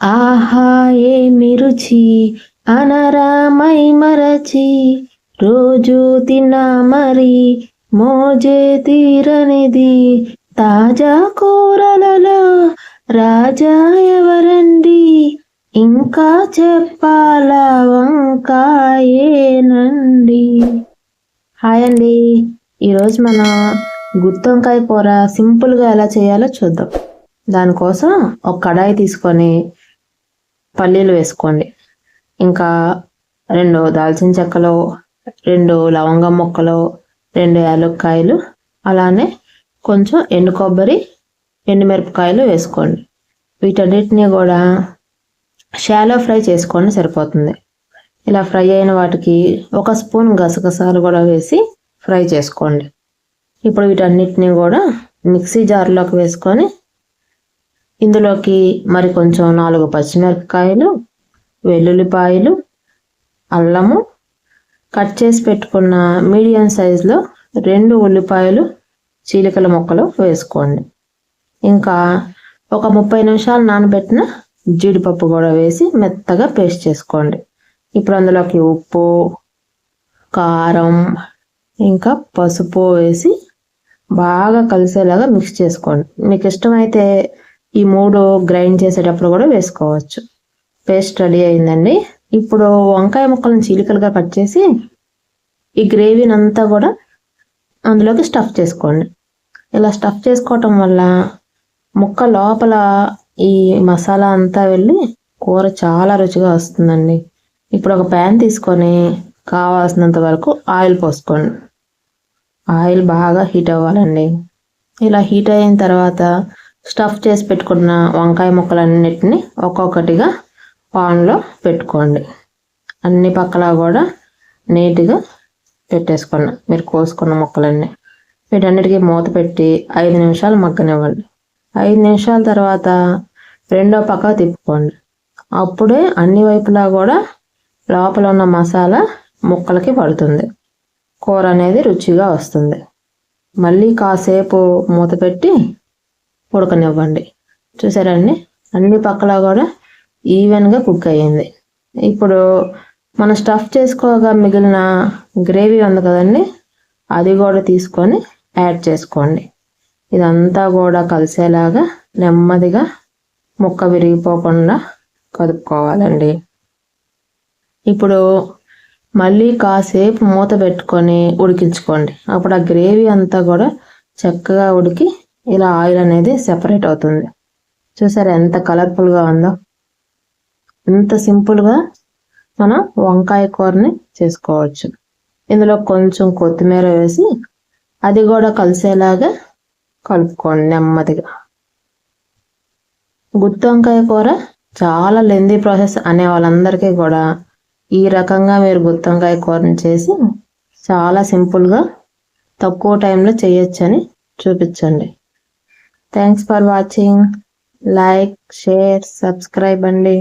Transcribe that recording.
ఆహా ఏమి రుచి అనరామై మరచి రోజు తిన్నా మరి మోజే తీరనిది. తాజా కూరలలో రాజా ఎవరండి? ఇంకా చెప్పాల వంకాయేనండి. హాయ్ అండి ఈరోజు మనం గుత్తొంకాయ కూర సింపుల్గా ఎలా చేయాలో చూద్దాం. దానికోసం ఒక కడాయి తీసుకొని పల్లీలు వేసుకోండి. ఇంకా రెండు దాల్చిన చెక్కలు రెండు లవంగం ముక్కలు రెండు యాలక్కాయలు అలానే కొంచెం ఎండు కొబ్బరి ఎండుమిరపకాయలు వేసుకోండి. వీటన్నిటిని కూడా షాలో ఫ్రై చేసుకోండి సరిపోతుంది. ఇలా ఫ్రై అయిన వాటికి ఒక స్పూన్ గసగసాలు కూడా వేసి ఫ్రై చేసుకోండి. ఇప్పుడు వీటన్నిటిని కూడా మిక్సీ జార్లోకి వేసుకొని ఇందులోకి మరి కొంచెం నాలుగు పచ్చిమిరపకాయలు వెల్లుల్లిపాయలు అల్లము. కట్ చేసి పెట్టుకున్న మీడియం సైజులో రెండు ఉల్లిపాయలు చీలికల ముక్కలు వేసుకోండి. ఇంకా ఒక ముప్పై నిమిషాలు నానబెట్టిన జీడిపప్పు కూడా వేసి మెత్తగా పేస్ట్ చేసుకోండి. ఇప్పుడు అందులోకి ఉప్పు కారం ఇంకా పసుపు వేసి బాగా కలిసేలాగా మిక్స్ చేసుకోండి. మీకు ఇష్టమైతే ఈ మూడు గ్రైండ్ చేసేటప్పుడు కూడా వేసుకోవచ్చు. పేస్ట్ రెడీ అయిందండి. ఇప్పుడు వంకాయ ముక్కలను చీలికలుగా కట్ చేసి ఈ గ్రేవీని అంతా కూడా అందులోకి స్టఫ్ చేసుకోండి. ఇలా స్టఫ్ చేసుకోవటం వల్ల ముక్క లోపల ఈ మసాలా అంతా వెళ్ళి కూర చాలా రుచిగా వస్తుందండి. ఇప్పుడు ఒక ప్యాన్ తీసుకొని కావాల్సినంత వరకు ఆయిల్ పోసుకోండి. ఆయిల్ బాగా హీట్ అవ్వాలండి. ఇలా హీట్ అయిన తర్వాత స్టఫ్ చేసి పెట్టుకున్న వంకాయ ముక్కలన్నిటిని ఒక్కొక్కటిగా పాన్లో పెట్టుకోండి. అన్ని పక్కల కూడా నీట్గా పెట్టేసుకున్నాం. మీరు కోసుకున్న ముక్కలన్నీ. వీటన్నిటికీ మూత పెట్టి ఐదు నిమిషాలు మగ్గనివ్వండి. ఐదు నిమిషాల తర్వాత రెండో పక్క తిప్పుకోండి. అప్పుడే అన్ని వైపులా కూడా లోపల ఉన్న మసాలా ముక్కలకి పడుతుంది. కూర అనేది రుచిగా వస్తుంది. మళ్ళీ కాసేపు మూత పెట్టి ఉడకనివ్వండి. చూసారండి? అన్ని పక్కల కూడా ఈవెన్గా కుక్ అయ్యింది. ఇప్పుడు మనం స్టఫ్ చేసుకోగా మిగిలిన గ్రేవీ ఉంది కదండి? అది కూడా తీసుకొని యాడ్ చేసుకోండి. ఇదంతా కూడా కలిసేలాగా నెమ్మదిగా ముక్క విరిగిపోకుండా కదుపుకోవాలండి. ఇప్పుడు మళ్ళీ కాసేపు మూత పెట్టుకొని ఉడికించుకోండి. అప్పుడు ఆ గ్రేవీ అంతా కూడా చక్కగా ఉడికి ఇలా ఆయిల్ అనేది సెపరేట్ అవుతుంది. చూసారా ఎంత కలర్ఫుల్గా ఉందో? ఎంత సింపుల్గా మనం వంకాయ కూరని చేసుకోవచ్చు. ఇందులో కొంచెం కొత్తిమీర వేసి అది కూడా కలిసేలాగా కలుపుకోండి నెమ్మదిగా. గుత్తి వంకాయ కూర చాలా లెందీ ప్రాసెస్ అనే వాళ్ళందరికీ కూడా ఈ రకంగా మీరు గుత్తి వంకాయ కూరని చేసి చాలా సింపుల్గా తక్కువ టైంలో చేయొచ్చని చూపించండి. thanks for watching like share subscribe అండి